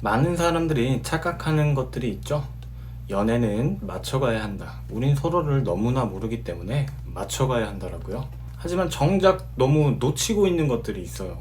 많은 사람들이 착각하는 것들이 있죠. 연애는 맞춰가야 한다. 우린 서로를 너무나 모르기 때문에 맞춰가야 한다라고요. 하지만 정작 너무 놓치고 있는 것들이 있어요.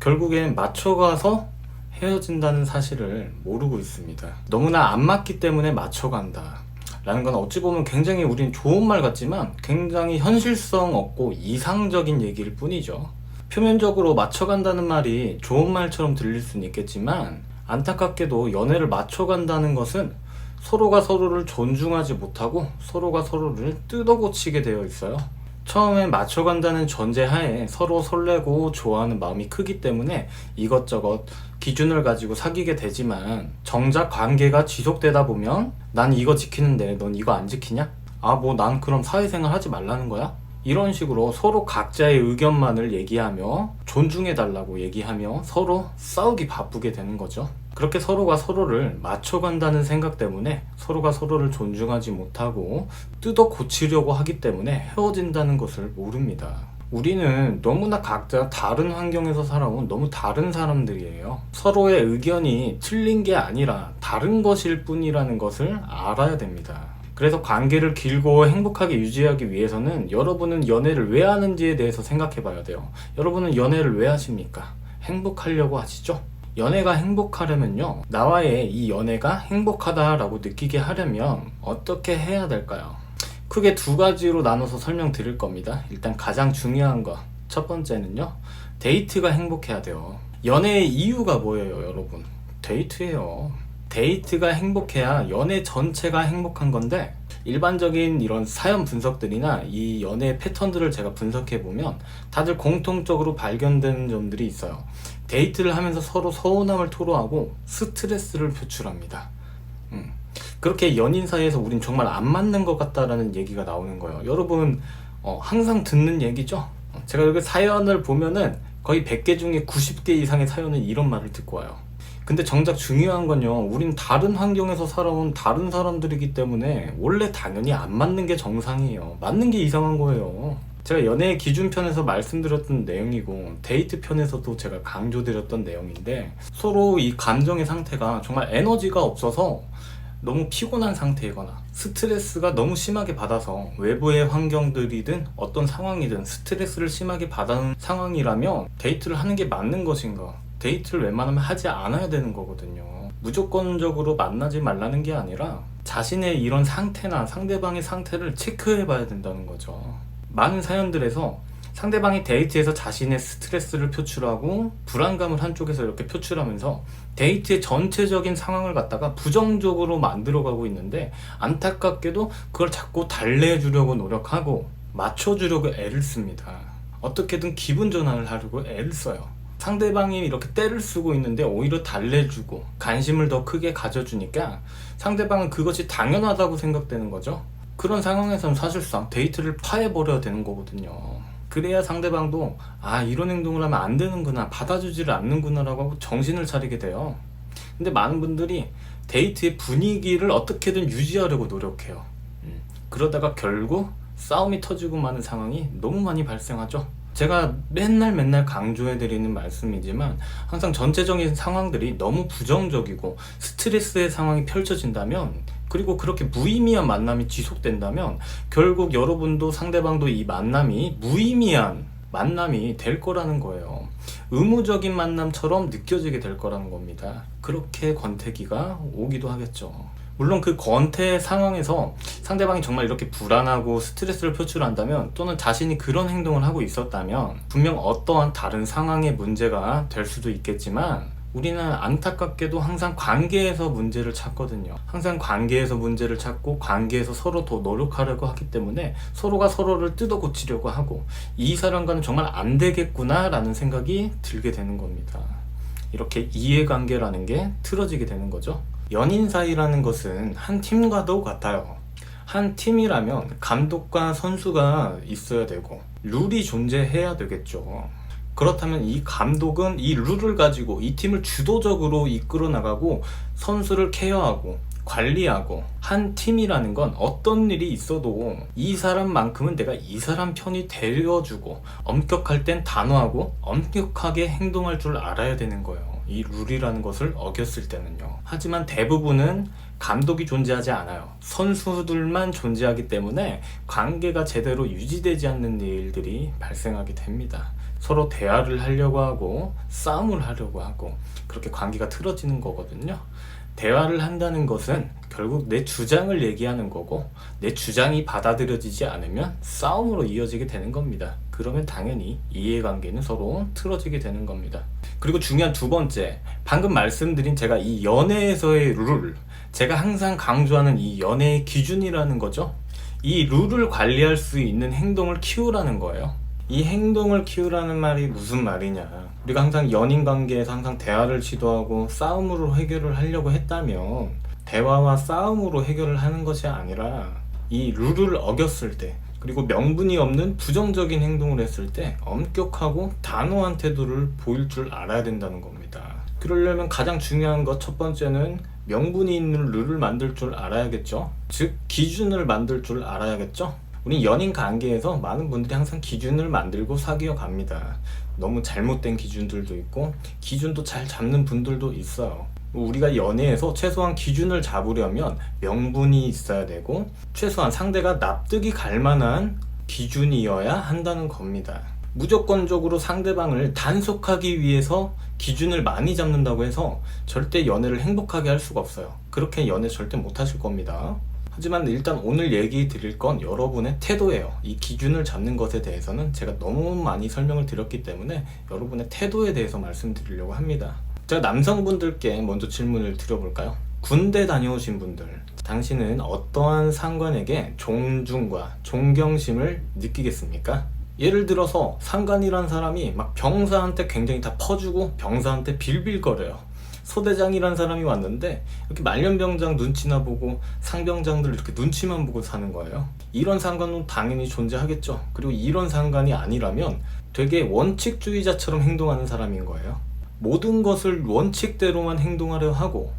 결국엔 맞춰가서 헤어진다는 사실을 모르고 있습니다. 너무나 안 맞기 때문에 맞춰간다. 라는 건 어찌 보면 굉장히 우린 좋은 말 같지만 굉장히 현실성 없고 이상적인 얘기일 뿐이죠. 표면적으로 맞춰간다는 말이 좋은 말처럼 들릴 수는 있겠지만 안타깝게도 연애를 맞춰간다는 것은 서로가 서로를 존중하지 못하고 서로가 서로를 뜯어고치게 되어 있어요. 처음엔 맞춰간다는 전제하에 서로 설레고 좋아하는 마음이 크기 때문에 이것저것 기준을 가지고 사귀게 되지만 정작 관계가 지속되다 보면 난 이거 지키는데 넌 이거 안 지키냐? 아 뭐 난 그럼 사회생활 하지 말라는 거야? 이런 식으로 서로 각자의 의견만을 얘기하며 존중해달라고 얘기하며 서로 싸우기 바쁘게 되는 거죠. 그렇게 서로가 서로를 맞춰간다는 생각 때문에 서로가 서로를 존중하지 못하고 뜯어 고치려고 하기 때문에 헤어진다는 것을 모릅니다. 우리는 너무나 각자 다른 환경에서 살아온 너무 다른 사람들이에요. 서로의 의견이 틀린 게 아니라 다른 것일 뿐이라는 것을 알아야 됩니다. 그래서 관계를 길고 행복하게 유지하기 위해서는 여러분은 연애를 왜 하는지에 대해서 생각해 봐야 돼요. 여러분은 연애를 왜 하십니까? 행복하려고 하시죠? 연애가 행복하려면요. 나와의 이 연애가 행복하다라고 느끼게 하려면 어떻게 해야 될까요? 크게 두 가지로 나눠서 설명드릴 겁니다. 일단 가장 중요한 거. 첫 번째는요. 데이트가 행복해야 돼요. 연애의 이유가 뭐예요, 여러분? 데이트예요. 데이트가 행복해야 연애 전체가 행복한 건데 일반적인 이런 사연 분석들이나 이 연애 패턴들을 제가 분석해 보면 다들 공통적으로 발견되는 점들이 있어요. 데이트를 하면서 서로 서운함을 토로하고 스트레스를 표출합니다. 음. 그렇게 연인 사이에서 우린 정말 안 맞는 것 같다라는 얘기가 나오는 거예요. 여러분 어, 항상 듣는 얘기죠. 어, 제가 여기 사연을 보면은 거의 100개 중에 90개 이상의 사연은 이런 말을 듣고 와요. 근데 정작 중요한 건요, 우린 다른 환경에서 살아온 다른 사람들이기 때문에 원래 당연히 안 맞는 게 정상이에요. 맞는 게 이상한 거예요. 제가 연애의 기준 편에서 말씀드렸던 내용이고, 데이트 편에서도 제가 강조드렸던 내용인데, 서로 이 감정의 상태가 정말 에너지가 없어서 너무 피곤한 상태이거나 스트레스가 너무 심하게 받아서 외부의 환경들이든 어떤 상황이든 스트레스를 심하게 받는 상황이라면 데이트를 하는 게 맞는 것인가? 데이트를 웬만하면 하지 않아야 되는 거거든요. 무조건적으로 만나지 말라는 게 아니라 자신의 이런 상태나 상대방의 상태를 체크해 봐야 된다는 거죠. 많은 사연들에서 상대방이 데이트에서 자신의 스트레스를 표출하고 불안감을 한쪽에서 이렇게 표출하면서 데이트의 전체적인 상황을 갖다가 부정적으로 만들어가고 있는데 안타깝게도 그걸 자꾸 달래주려고 노력하고 맞춰주려고 애를 씁니다. 어떻게든 기분 전환을 하려고 애를 써요. 상대방이 이렇게 때를 쓰고 있는데 오히려 달래주고 관심을 더 크게 가져주니까 상대방은 그것이 당연하다고 생각되는 거죠. 그런 상황에서는 사실상 데이트를 파해버려야 되는 거거든요. 그래야 상대방도 아 이런 행동을 하면 안 되는구나 받아주지를 않는구나라고 하고 정신을 차리게 돼요. 근데 많은 분들이 데이트의 분위기를 어떻게든 유지하려고 노력해요. 음, 그러다가 결국 싸움이 터지고 마는 상황이 너무 많이 발생하죠. 제가 맨날 맨날 강조해드리는 말씀이지만 항상 전체적인 상황들이 너무 부정적이고 스트레스의 상황이 펼쳐진다면 그리고 그렇게 무의미한 만남이 지속된다면 결국 여러분도 상대방도 이 만남이 무의미한 만남이 될 거라는 거예요. 의무적인 만남처럼 느껴지게 될 거라는 겁니다. 그렇게 권태기가 오기도 하겠죠. 물론 그 권태 상황에서 상대방이 정말 이렇게 불안하고 스트레스를 표출한다면 또는 자신이 그런 행동을 하고 있었다면 분명 어떠한 다른 상황의 문제가 될 수도 있겠지만 우리는 안타깝게도 항상 관계에서 문제를 찾거든요. 항상 관계에서 문제를 찾고 관계에서 서로 더 노력하려고 하기 때문에 서로가 서로를 뜯어 고치려고 하고 이 사람과는 정말 안 되겠구나라는 생각이 들게 되는 겁니다. 이렇게 이해관계라는 게 틀어지게 되는 거죠. 연인 사이라는 것은 한 팀과도 같아요. 한 팀이라면 감독과 선수가 있어야 되고 룰이 존재해야 되겠죠. 그렇다면 이 감독은 이 룰을 가지고 이 팀을 주도적으로 이끌어 나가고 선수를 케어하고 관리하고 한 팀이라는 건 어떤 일이 있어도 이 사람만큼은 내가 이 사람 편이 되어주고 엄격할 땐 단호하고 엄격하게 행동할 줄 알아야 되는 거예요. 이 룰이라는 것을 어겼을 때는요. 하지만 대부분은 감독이 존재하지 않아요. 선수들만 존재하기 때문에 관계가 제대로 유지되지 않는 일들이 발생하게 됩니다. 서로 대화를 하려고 하고 싸움을 하려고 하고 그렇게 관계가 틀어지는 거거든요. 대화를 한다는 것은 결국 내 주장을 얘기하는 거고 내 주장이 받아들여지지 않으면 싸움으로 이어지게 되는 겁니다. 그러면 당연히 이해관계는 서로 틀어지게 되는 겁니다. 그리고 중요한 두 번째, 방금 말씀드린 제가 이 연애에서의 룰, 제가 항상 강조하는 이 연애의 기준이라는 거죠. 이 룰을 관리할 수 있는 행동을 키우라는 거예요. 이 행동을 키우라는 말이 무슨 말이냐. 우리가 항상 연인 관계에서 항상 대화를 시도하고 싸움으로 해결을 하려고 했다면 대화와 싸움으로 해결을 하는 것이 아니라 이 룰을 어겼을 때 그리고 명분이 없는 부정적인 행동을 했을 때 엄격하고 단호한 태도를 보일 줄 알아야 된다는 겁니다. 그러려면 가장 중요한 것 첫 번째는 명분이 있는 룰을 만들 줄 알아야겠죠. 즉 기준을 만들 줄 알아야겠죠. 우리 연인 관계에서 많은 분들이 항상 기준을 만들고 사귀어 갑니다. 너무 잘못된 기준들도 있고 기준도 잘 잡는 분들도 있어요. 우리가 연애에서 최소한 기준을 잡으려면 명분이 있어야 되고 최소한 상대가 납득이 갈 만한 기준이어야 한다는 겁니다. 무조건적으로 상대방을 단속하기 위해서 기준을 많이 잡는다고 해서 절대 연애를 행복하게 할 수가 없어요. 그렇게 연애 절대 못 하실 겁니다. 하지만 일단 오늘 얘기 드릴 건 여러분의 태도예요. 이 기준을 잡는 것에 대해서는 제가 너무 많이 설명을 드렸기 때문에 여러분의 태도에 대해서 말씀드리려고 합니다. 제가 남성분들께 먼저 질문을 드려볼까요? 군대 다녀오신 분들, 당신은 어떠한 상관에게 존중과 존경심을 느끼겠습니까? 예를 들어서 상관이란 사람이 막 병사한테 굉장히 다 퍼주고 병사한테 빌빌거려요. 소대장이란 사람이 왔는데 이렇게 말년병장 눈치나 보고 상병장들 이렇게 눈치만 보고 사는 거예요. 이런 상관은 당연히 존재하겠죠. 그리고 이런 상관이 아니라면 되게 원칙주의자처럼 행동하는 사람인 거예요. 모든 것을 원칙대로만 행동하려 하고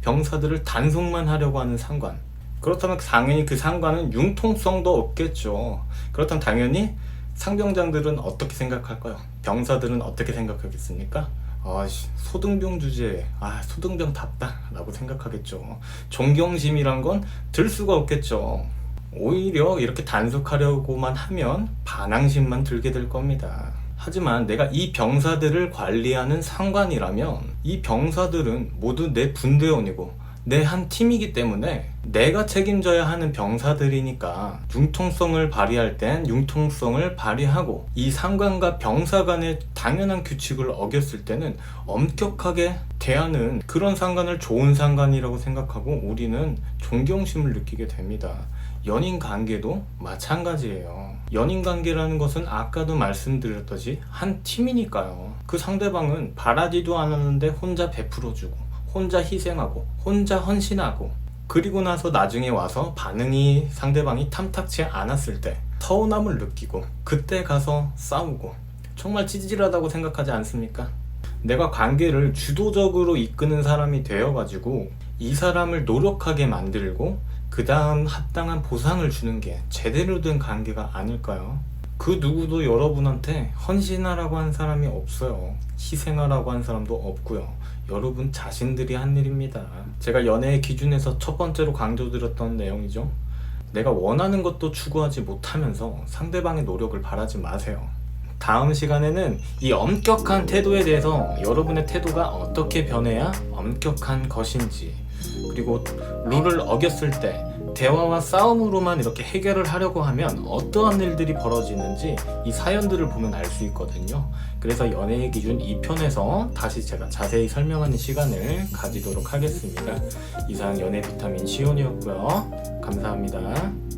병사들을 단속만 하려고 하는 상관. 그렇다면 당연히 그 상관은 융통성도 없겠죠. 그렇다면 당연히 상병장들은 어떻게 생각할까요? 병사들은 어떻게 생각하겠습니까? 아씨 소등병 주제에 아 소등병 답다 라고 생각하겠죠. 존경심이란 건 들 수가 없겠죠. 오히려 이렇게 단속하려고만 하면 반항심만 들게 될 겁니다. 하지만 내가 이 병사들을 관리하는 상관이라면 이 병사들은 모두 내 분대원이고 내 한 팀이기 때문에 내가 책임져야 하는 병사들이니까 융통성을 발휘할 땐 융통성을 발휘하고 이 상관과 병사 간의 당연한 규칙을 어겼을 때는 엄격하게 대하는 그런 상관을 좋은 상관이라고 생각하고 우리는 존경심을 느끼게 됩니다. 연인 관계도 마찬가지예요. 연인 관계라는 것은 아까도 말씀드렸듯이 한 팀이니까요. 그 상대방은 바라지도 않았는데 혼자 베풀어주고 혼자 희생하고 혼자 헌신하고 그리고 나서 나중에 와서 반응이 상대방이 탐탁치 않았을 때 서운함을 느끼고 그때 가서 싸우고 정말 찌질하다고 생각하지 않습니까? 내가 관계를 주도적으로 이끄는 사람이 되어가지고 이 사람을 노력하게 만들고 그 다음 합당한 보상을 주는 게 제대로 된 관계가 아닐까요? 그 누구도 여러분한테 헌신하라고 한 사람이 없어요. 희생하라고 한 사람도 없고요. 여러분 자신들이 한 일입니다. 제가 연애의 기준에서 첫 번째로 강조드렸던 내용이죠. 내가 원하는 것도 추구하지 못하면서 상대방의 노력을 바라지 마세요. 다음 시간에는 이 엄격한 태도에 대해서 여러분의 태도가 어떻게 변해야 엄격한 것인지 그리고 룰을 어겼을 때 대화와 싸움으로만 이렇게 해결을 하려고 하면 어떠한 일들이 벌어지는지 이 사연들을 보면 알 수 있거든요. 그래서 연애의 기준 2편에서 다시 제가 자세히 설명하는 시간을 가지도록 하겠습니다. 이상 연애 비타민 시온이었고요. 감사합니다.